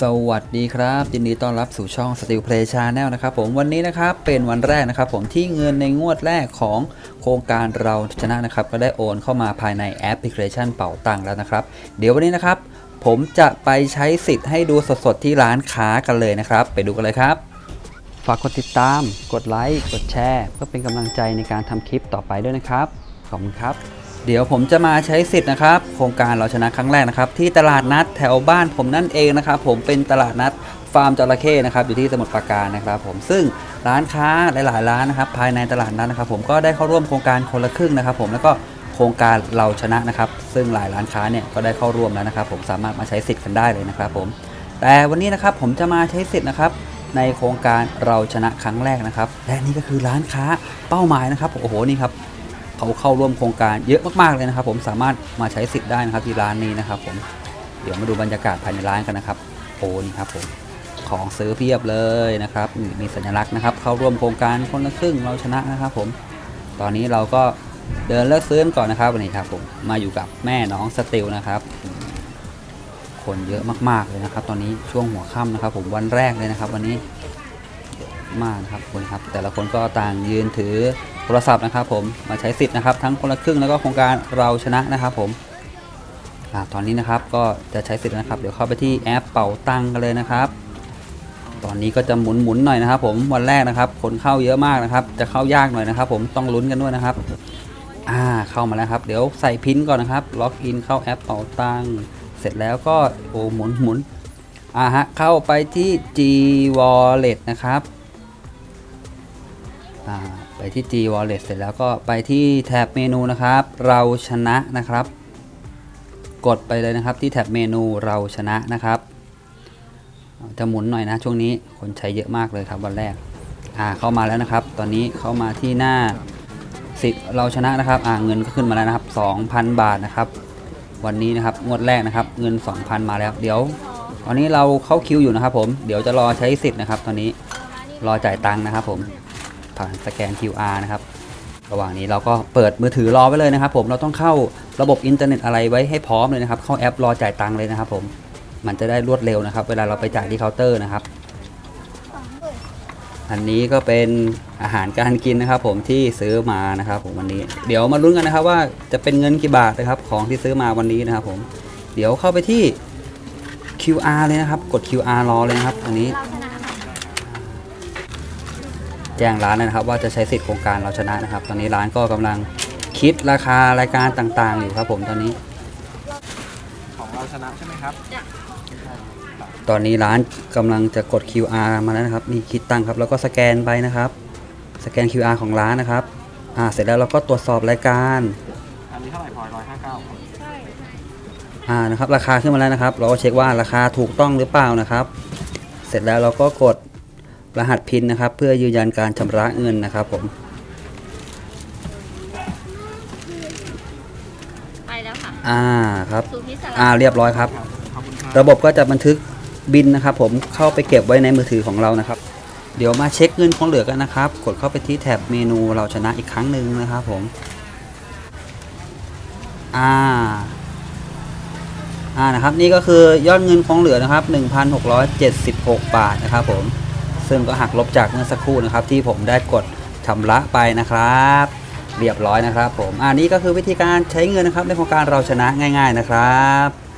สวัสดีครับยินดีต้อนรับสู่ช่อง Steel Play Channel นะครับผมวันนี้นะครับเป็นวันแรกนะครับผมที่เงินในงวดแรกของโครงการเราชนะนะครับก็ได้โอนเข้ามาภายในแอปพลิเคชันเป่าตังค์แล้วนะครับ เดี๋ยววันนี้นะครับ ผมจะไปใช้สิทธิ์ให้ดูสดๆที่ร้านค้ากันเลยนะครับ ไปดูกันเลยครับ ฝากกดติดตาม กดไลค์กดแชร์ เพื่อเป็นกำลังใจในการทำคลิปต่อไปด้วยนะครับขอบคุณครับ เดี๋ยวผมจะมาใช้สิทธิ์นะครับ โครงการเราชนะครั้งแรกนะครับ ที่ตลาดนัดแถวบ้านผมนั่นเองนะครับ ผมเป็นตลาดนัดฟาร์มจระเข้นะครับอยู่ที่สมุทรปราการนะครับ ผมซึ่งร้านค้าหลายๆร้านนะครับ ภายในตลาดนัดนะครับ ผมก็ได้เข้าร่วมโครงการคนละครึ่งนะครับ ผมแล้วก็โครงการเราชนะนะครับ ซึ่งหลายร้านค้าเนี่ยก็ได้เข้าร่วมแล้วนะครับ ผมสามารถมาใช้สิทธิ์กันได้เลยนะครับ ผม แต่วันนี้นะครับผมจะมาใช้สิทธิ์นะครับ ในโครงการเราชนะครั้งแรกนะครับ และนี่ก็คือร้านค้าเป้าหมายนะครับโอ้โหนี่ครับ เขาเข้าร่วมโครงการเยอะมากๆเลยนะครับ ผมสามารถมาใช้สิทธิ์ได้นะครับที่ร้านนี้นะครับ ผมเดี๋ยวมาดูบรรยากาศภายในร้านกันนะครับโอ้นี่ครับผมของซื้อเพียบเลยนะครับ มีสัญลักษณ์นะครับ เข้าร่วมโครงการคนละครึ่งเราชนะนะครับผมตอนนี้เราก็เดินเลือกซื้อกันก่อนนะครับวันนี้ครับผมมาอยู่กับแม่น้องสติลนะครับคนเยอะมากๆเลยนะครับ ตอนนี้ช่วงหัวค่ำนะครับ ผมวันแรกเลยนะครับ วันนี้มากนะครับคนครับ แต่ละคนก็ต่างยืนถือ รศัพท์นะครับผมมาใช้สิทธิ์นะครับทั้งคนละครึ่งแล้วก็โครงการเราชนะนะครับผมอ่าตอนนี้นะครับก็จะใช้สิทธิ์นะครับ เดี๋ยวเข้าไปที่แอปเป่าตังกันเลยนะครับ ตอนนี้ก็จะหมุนๆหน่อยนะครับ ผมวันแรกนะครับ คนเข้าเยอะมากนะครับ จะเข้ายากหน่อยนะครับ ผมต้องลุ้นกันด้วยนะครับอ่าเข้ามาแล้วครับ เดี๋ยวใส่พินก่อนนะครับ ล็อกอินเข้าแอปเป่าตังเสร็จแล้วก็โอ้หมุนหมุนอ่าฮะเข้าไปที่ G Wallet นะครับอ่า ไปที่ G Wallet เสร็จแล้วก็ไปที่แท็บเมนูนะครับ เราชนะนะครับ กดไปเลยนะครับที่แท็บเมนูเราชนะนะครับ จะหมุนหน่อยนะช่วงนี้คนใช้เยอะมากเลยครับวันแรกอ่าเข้ามาแล้วนะครับ ตอนนี้เข้ามาที่หน้าสิทธิ์เราชนะนะครับอ่าเงินก็ขึ้นมาแล้วนะครับ 2,000 บาทนะครับ วันนี้นะครับงวดแรกนะครับ เงิน 2,000 มาแล้ว เดี๋ยวตอนนี้เราเข้าคิวอยู่นะครับผมเดี๋ยวจะรอใช้สิทธิ์นะครับ ตอนนี้รอจ่ายตังค์นะครับผม ผ่านสแกน QR นะครับระหว่างนี้เราก็เปิดมือถือรอไว้เลยนะครับ ผมเราต้องเข้าระบบอินเทอร์เน็ตอะไรไว้ให้พร้อมเลยนะครับ เข้าแอปรอจ่ายตังค์เลยนะครับ ผมมันจะได้รวดเร็วนะครับ เวลาเราไปจ่ายที่เคาน์เตอร์นะครับ อันนี้ก็เป็นอาหารการกินนะครับ ผมที่ซื้อมานะครับ ผมวันนี้ เดี๋ยวมาลุ้นกันนะครับ ว่าจะเป็นเงินกี่บาทนะครับ ของที่ซื้อมาวันนี้นะครับ ผมเดี๋ยวเข้าไปที่ QR เลยนะครับ กด QR รอเลยนะครับตรงนี้ แจ้งร้านเลยนะครับ ว่าจะใช้สิทธิ์โครงการเราชนะนะครับ ตอนนี้ร้านก็กำลังคิดราคารายการต่างๆ อยู่ครับผมตอนนี้ ของเราชนะใช่ไหมครับ ตอนนี้ร้านกำลังจะกด QR มาแล้วนะครับนี่คิดตังค์ครับ แล้วก็สแกนไปนะครับ สแกน QR ของร้านนะครับอ่าเสร็จแล้วเราก็ตรวจสอบรายการอันนี้เท่าไหร่พลอยร้อยห้าเก้าอ่านะครับราคาขึ้นมาแล้วนะครับ เราก็เช็คว่าราคาถูกต้องหรือเปล่านะครับ เสร็จแล้วเราก็กด รหัสพินนะครับ เพื่อยืนยันการชำระเงินนะครับผม ไปแล้วค่ะอ่าครับ สู่พิศอ่าลาเรียบร้อยครับขอบคุณครับ ระบบก็จะบันทึกบินนะครับ ผมเข้าไปเก็บไว้ในมือถือของเรานะครับ เดี๋ยวมาเช็คเงินของเหลือกันนะครับ กดเข้าไปที่แท็บเมนูเราชนะอีกครั้งหนึ่งนะครับผม อ่าอ่านะครับนี่ก็คือยอดเงินของเหลือนะครับ 1,676 บาทนะครับผม ซึ่งก็หักลบจากเมื่อสักครู่นะครับ ที่ผมได้กดชำระไปนะครับ เรียบร้อยนะครับ ผมอันนี้ก็คือวิธีการใช้เงินนะครับในโครงการเราชนะง่าย ๆนะครับ